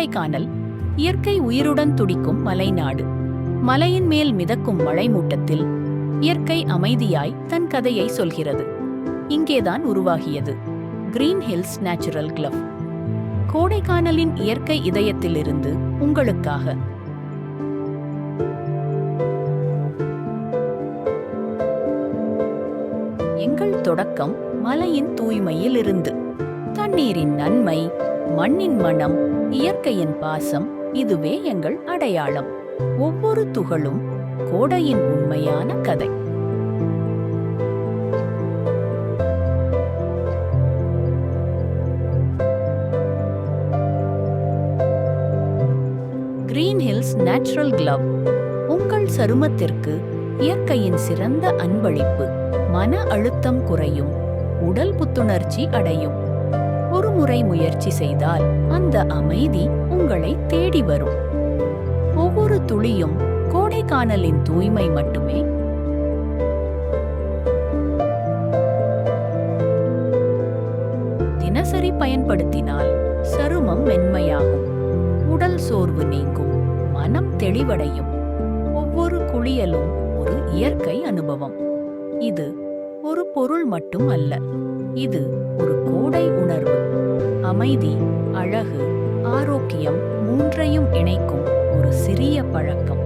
கொடைக்கானல் இயற்கை உயிருடன் துடிக்கும் மலைநாடு. மலையின் மேல் மிதக்கும் மழைமூட்டத்தில் இயற்கை அமைதியாய் தன் கதையை சொல்கிறது. இங்கேதான் உருவாகியது. கிரீன் ஹில்ஸ் நேச்சுரல் கிளப் கோடைக்கானலின் இயற்கை இதயத்திலிருந்து உங்களுக்காக. எங்கள் தொடக்கம் மலையின் தூய்மையில் இருந்து தண்ணீரின் நன்மை மண்ணின் மனம் இயற்கையின் பாசம் இதுவே எங்கள் அடையாளம். ஒவ்வொரு துகளும் கோடையின் உண்மையான கதை. கிரீன் ஹில்ஸ் நேச்சுரல் கிளவ் உங்கள் சருமத்திற்கு இயற்கையின் சிறந்த அன்பளிப்பு. மன அழுத்தம் குறையும் உடல் புத்துணர்ச்சி அடையும். ஒரு முறை முயற்சி செய்தால் அந்த அமைதி உங்களை தேடி வரும். ஒவ்வொரு துளியும் கோடைக்கானலின் தூய்மை மட்டுமே. தினசரி பயன்படுத்தினால் சருமம் மென்மையாகும். உடல் சோர்வு நீங்கும். மனம் தெளிவடையும். ஒவ்வொரு குளியலும் ஒரு இயற்கை அனுபவம். இது ஒரு பொருள் மட்டும் அல்ல. இது ஒரு கோடை உணர்வு. அமைதி அழகு ஆரோக்கியம் மூன்றையும் இணைக்கும் ஒரு சிறிய பழக்கம்.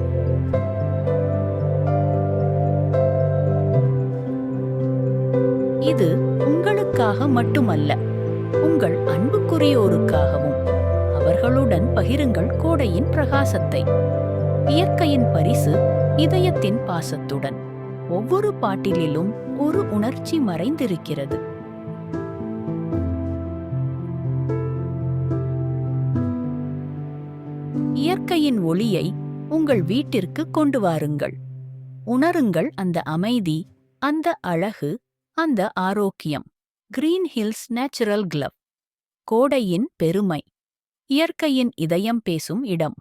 இது உங்களுக்காக மட்டுமல்ல உங்கள் அன்புக்குரியோருக்காகவும் அவர்களுடன் பகிருங்கள் கோடையின் பிரகாசத்தை. இயற்கையின் பரிசு இதயத்தின் பாசத்துடன். ஒவ்வொரு பாட்டிலிலும் ஒரு உணர்ச்சி மறைந்திருக்கிறது. இயற்கையின் ஒளியை உங்கள் வீட்டிற்கு கொண்டு வாருங்கள். உணருங்கள் அந்த அமைதி அந்த அழகு அந்த ஆரோக்கியம். கிரீன் ஹில்ஸ் நேச்சுரல் கிளவ் கோடையின் பெருமை. இயற்கையின் இதயம் பேசும் இடம்.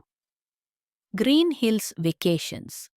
Green hills vacations